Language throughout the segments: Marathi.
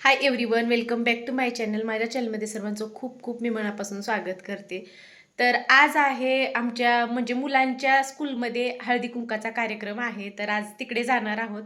Hi everyone welcome back to my channel माझ्या चॅनलमध्ये सर्वांचं खूप खूप मी मनापासून स्वागत करते. तर आज आहे आमच्या म्हणजे मुलांच्या स्कूलमध्ये हळदी कुंकाचा कार्यक्रम आहे. तर आज तिकडे जाणार आहोत.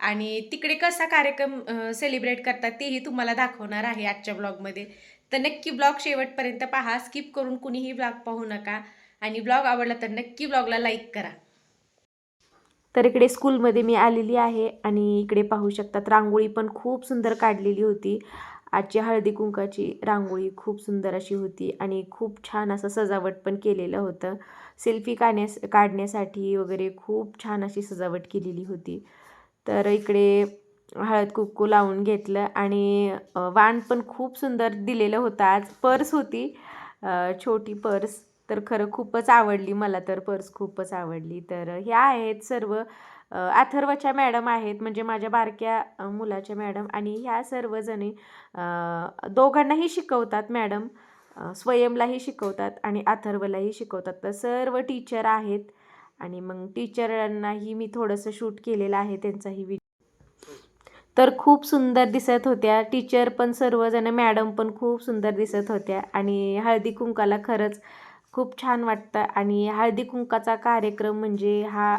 आणि तिकडे कसा कार्यक्रम सेलिब्रेट करतात तेही तुम्हाला दाखवणार आहे आजच्या ब्लॉगमध्ये तर नक्की ब्लॉग शेवटपर्यंत पहा. स्किप करून कुणीही ब्लॉग पाहू नका. आणि ब्लॉग आवडला तर नक्की ब्लॉगला लाईक करा. तर इकडे स्कूलमध्ये मी आलेली आहे आणि इकडे पाहू शकतात रांगोळी पण खूप सुंदर काढलेली होती. आजची हळदी कुंकाची रांगोळी खूप सुंदर अशी होती आणि खूप छान असं सजावट पण केलेलं होतं. सेल्फी काढण्यास काढण्यासाठी वगैरे खूप छान अशी सजावट केलेली होती. तर इकडे हळद कुक्कू लावून घेतलं आणि वाण पण खूप सुंदर दिलेलं होतं. आज पर्स होती छोटी पर्स. तर खरं खूपच आवडली मला तर पर्स खूपच आवडली. तर ह्या आहेत सर्व अथर्वच्या मॅडम आहेत म्हणजे माझ्या बारक्या मुलाच्या मॅडम आणि ह्या सर्वजणी दोघांनाही शिकवतात मॅडम स्वयंलाही शिकवतात आणि अथर्वलाही शिकवतात. तर सर्व टीचर आहेत आणि मग टीचरांनाही मी थोडंसं शूट केलेलं आहे त्यांचाही व्हिडिओ. तर खूप सुंदर दिसत होत्या. टीचर पण सर्वजण मॅडम पण खूप सुंदर दिसत होत्या आणि हळदी कुंकाला खरंच खूप छान वाटतं. आणि हळदी कुंकाचा कार्यक्रम म्हणजे हा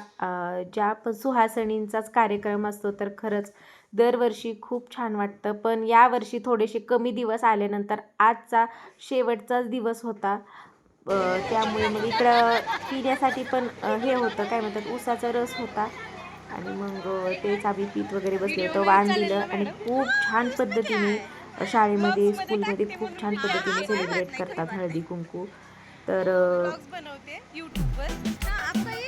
ज्या पण सुहासणींचाच कार्यक्रम असतो तर खरंच दरवर्षी खूप छान वाटतं. पण यावर्षी थोडेसे कमी दिवस आल्यानंतर आजचा शेवटचाच दिवस होता. त्यामुळे मग इकडं पिण्यासाठी पण हे होतं काय म्हणतात ऊसाचा रस होता. आणि मग तेच आम्ही पीत वगैरे बसलो होतो वाण दिलं. आणि खूप छान पद्धतीने शाळेमध्ये स्कूलमध्ये खूप छान पद्धतीने सेलिब्रेट करतात हळदी कुंकू. तर बनवते युट्यूबवर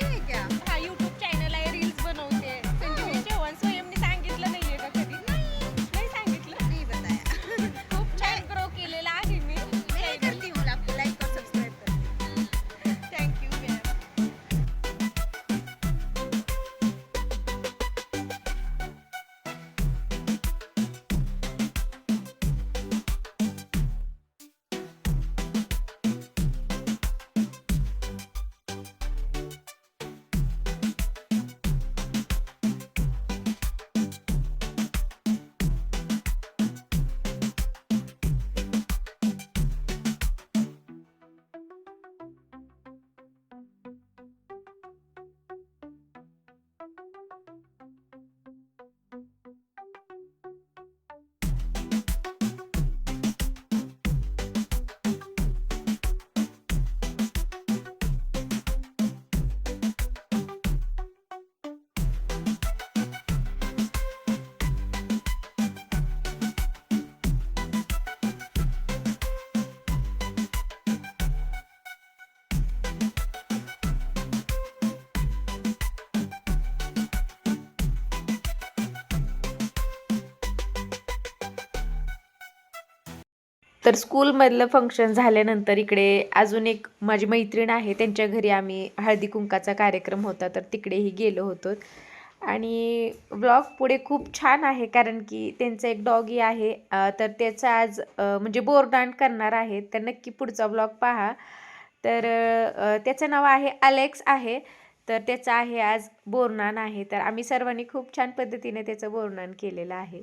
तर स्कूलमधलं फंक्शन झाल्यानंतर इकडे अजून एक माझी मैत्रीण आहे त्यांच्या घरी आम्ही हळदी कुंकाचा कार्यक्रम होता तर तिकडेही गेलो होतो. आणि ब्लॉग पुढे खूप छान आहे कारण की त्यांचं एक डॉगी आहे. तर त्याचं आज म्हणजे बोरदांड करणार आहे. तर नक्की पुढचा ब्लॉग पहा. तर त्याचं नाव आहे अलेक्स आहे. तर त्याचं आहे आज बोरनान आहे. तर आम्ही सर्वांनी खूप छान पद्धतीने त्याचं बोरनान केलेलं आहे.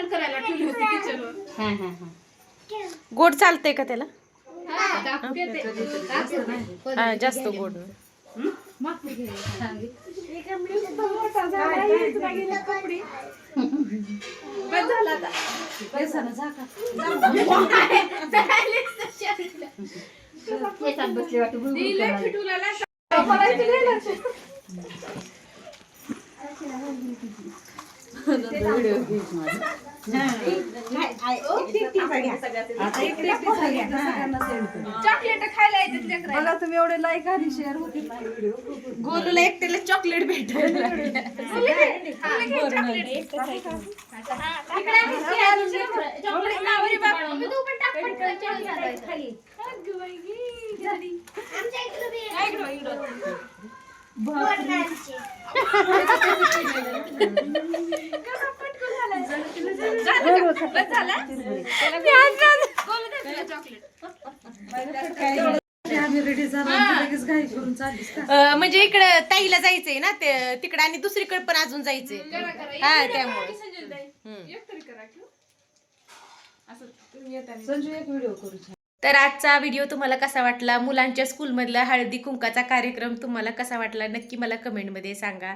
छान करायला ठेवली होती किचनवर हा हा हा गोड चालतंय का त्याला? हा, जास्त गोड. नाही. झाला कपडे बस आता. फिटूला नाही. चॉकलेट खायला येतात. बघा तुम्ही एवढे लाईक आणि शेअर होते गोलूला एकट्याला चॉकलेट भेटायला म्हणजे इकडं ताईला जायचंय ना ते तिकडे आणि दुसरीकडे पण अजून जायचंय. हा त्यामुळे. तर आजचा व्हिडिओ तुम्हाला कसा वाटला? मुलांच्या स्कूलमधला हळदी कुंकाचा कार्यक्रम तुम्हाला कसा वाटला? नक्की मला कमेंटमध्ये सांगा.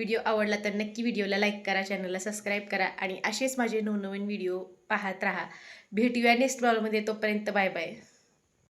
व्हिडिओ आवडला तर नक्की व्हिडिओला लाईक करा चॅनलला सबस्क्राईब करा आणि असेच माझे नवनवीन व्हिडिओ पाहत राहा. भेटूया नेक्स्ट ब्लॉगमध्ये. तोपर्यंत बाय बाय.